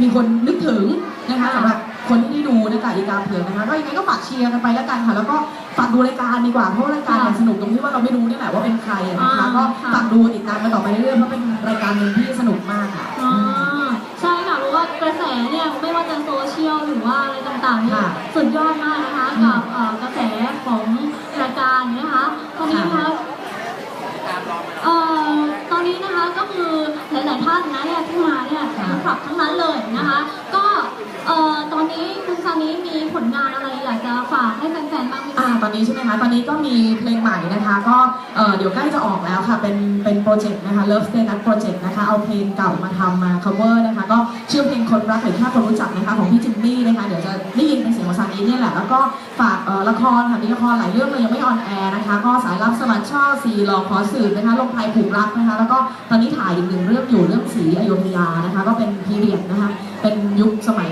มีคนนึกถึงนะคะสำหรับคนที่ได้ดูหน้ากากอีกาเผือกนะคะก็ยังไงก็ฝากเชียร์กันไปแล้วกันค่ะ แล้วก็ฝากดูรายการดีกว่าเพราะว่ารายการเนี่ยสนุกตรงที่ว่าเราไม่รู้นี่แหละว่าเป็นใครอะนะคะก็ฝากดูติดตามกันต่อไปเรื่อยๆเพราะเป็นรายการหนึ่งที่สนุกมากค่ะอ่าใช่ค่ะเพราะว่ากระแสเนี่ยไม่ว่าจะโซเชียลหรือว่าอะไรต่างๆเนี่ยค่ะสุดยอดมากนะคะอืมกับเอ่อกระแสของรายการนะคะตอนนี้นะคะเอ่อตอนนี้นะคะก็คือห ลายๆท่านนะเนี่ยที่มาเนี่ยค่ะแฟนคลับทั้งนั้นเลยนะคะ ก็เอ่อตอนนี้คุณซานิมีผลงานอะไรอยากจะฝากให้แฟนๆบ้างไหมอ่าคะ ตอนนี้ใช่ไหมคะ ตอนนี้ก็มีเพลงใหม่นะคะ ก็เอ่อเดี๋ยวใกล้จะออกแล้วค่ะ เป็นเป็นโปรเจกต์นะคะ Love Stay Night Project นะคะ เอาเพลงเก่ามาทำมา cover นะคะ ก็ ชื่อเพลงคนรักหรือแค่คนรู้จักนะคะของพี่จิมมี่นะคะเดี๋ยวจะได้ยินเป็นเสียงของซานีเนี่ยแหละแล้วก็ฝากละครค่ะมีละครหลายเรื่องเลยยังไม่ออนแอร์นะคะ ก็สายลับสมัครช่อสีหลอกขอสืบนะคะลงไทยผูกรักนะคะ แล้วก็ตอนนี้ถ่ายอีกหนึ่งเรื่องอยู่เรื่องสีอโยธยานะคะ ก็เป็นพีเรียดนะคะเป็นยุคสมัย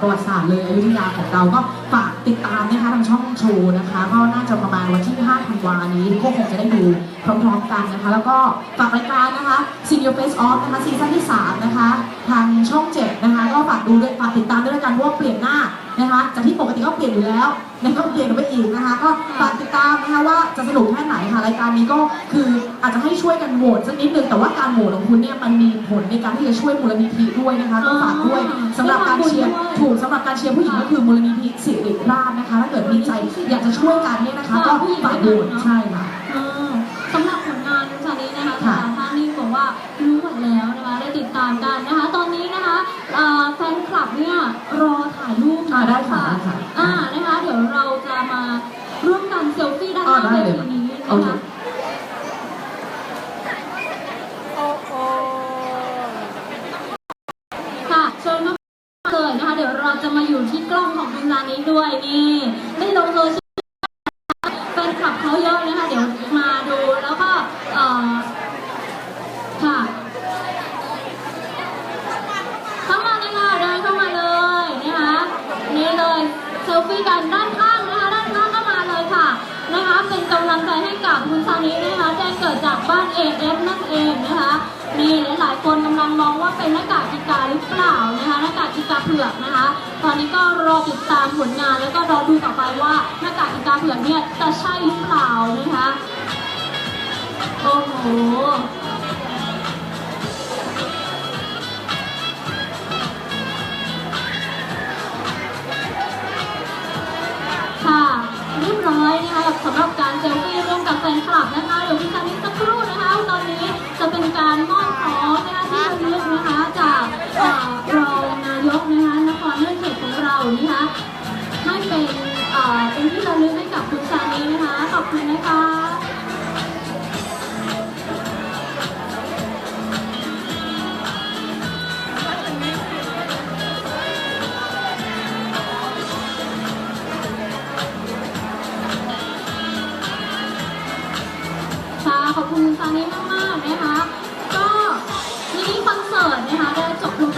ประวัติศาสตร์เลยอยุธยาของเราก็ฝากติดตามนะคะทางช่องชูนะคะ ก็น่าจะประมาณวันที่5ธันวานี้ก็คงจะได้ดู พร้อมๆกันนะคะ แล้วก็ฝากรายการนะคะ Senior Face Off นะคะซีซั่นที่ 3 นะคะ ทางช่อง 7 นะคะ ก็ฝากดูด้วยฝากติดตามด้วยกันว่าเปลี่ยนหน้านะคะจากที่ปกติก็เปลี่ยนอยู่แล้วนะคะก็เปลี่ยนไปอีกนะคะ ก็ฝากติดตามนะคะว่าจะสนุกแค่ไหนค่ะรายการนี้ก็คืออาจจะให้ช่วยกันโหวตสักนิดนึงแต่ว่าการโหวตของคุณเนี่ยมันมีผลในการที่จะช่วยมูลนิธิด้วยนะคะก็ฝากด้วยสำหรับการเชียร์ถูกสำหรับการเชียร์ผู้หญิงก็คือมูลนิธิสิริราชนะคะถ้าเกิดมีใจอยากจะช่วยกันเนี่ยนะคะ ก็ฝากโหวตใช่ค่ะ อ่าสำหรับผลงานคุณซานินะคะ ค่ะ ทางท่านนี่บอกว่ารู้หมดแล้วนะคะได้ติดตามกันนะคะ ตอนนี้นะคะเอ่อแฟนคลับเนี่ยรอถ่ายรูป อ่าได้ค่ะได้ค่ะ อ่านะคะ เดี๋ยวเราจะมาร่วมกันเซลฟี่ด้านห อ่า น้า ได้ เว เลย ทีนี้ โอ นะ เค คะ โอ้โห ค่ะเชิญเข้ามาเลยนะคะ เดี๋ยวเรา จะมาอยู่ที่กล้องของคุณซานิด้วยนี่ไม่ลงโซเชียลแฟนคลับเขาเยอะนะคะเดี๋ยวมาดูแล้วก็เอ่อค่ะเข้ามาเลยค่ะเดินเข้ามาเลยนะคะนี่เลยเซลฟี่กันด้านข้างนะคะด้านข้างก็มาเลยค่ะนะคะเป็นกำลังใจให้กับคุณซานินะคะแจ้งเกิดจากบ้าน AF นั่นเองนะคะ นี่หลายๆคนกำลังมองว่าเป็นหน้ากากกีกาหรือเปล่านะคะหน้ากากกีกาเผือกนะคะ ตอนนี้ก็รอติดตามผลงานแล้วก็รอดูต่อไปว่าหน้ากากกีกาเผือกเนี่ยจะใช่หรือเปล่านะคะโอ้โหค่ะเรียบร้อยนะคะสำหรับการเซลฟี่ร่วมกับแฟนคลับนะคะเดี๋ยวพี่ซานิสักครู่นะคะ ตอนนี้จะเป็นการมอบ ให้เป็นเป็นที่ระลึกให้กับคุณซานินะคะขอบคุณนะคะค่ะขอบคุณซานิมากๆนะคะก็มินิคอนเสิร์ตนะคะได้จบลง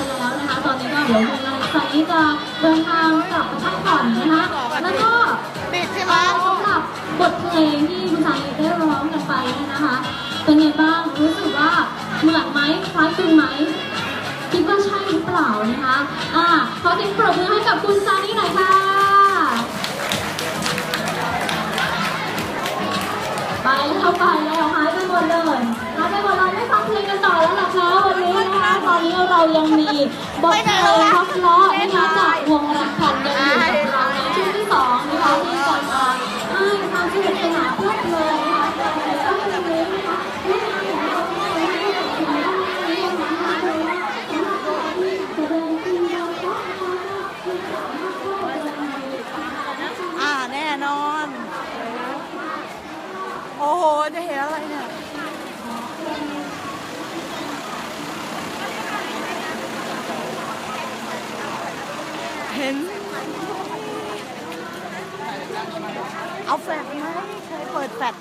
ลงที่คุณซานิได้ร้องกันไปเนี่ยนะคะ เป็นไงบ้างรู้สึกว่าเหมือนไหมคล้ายคลึงไหมคิดว่าใช่หรือเปล่านะคะอ่าขอเสียงปรบมือให้กับคุณซานิหน่อยค่ะไปแล้วไปแล้วหายไปหมดเลยหายไปหมดเราไม่ฟังเพลงกันต่อแล้วล่ะคะวันนี้นะคะตอนนี้เรายังมีบทเพลงพักล้อนะคะจากวงรักพันยังอยู่ โอ้โหจะเห็นอะไรเนี่ยเห็น เอาแฟลชไหมเคยเปิดแฟลช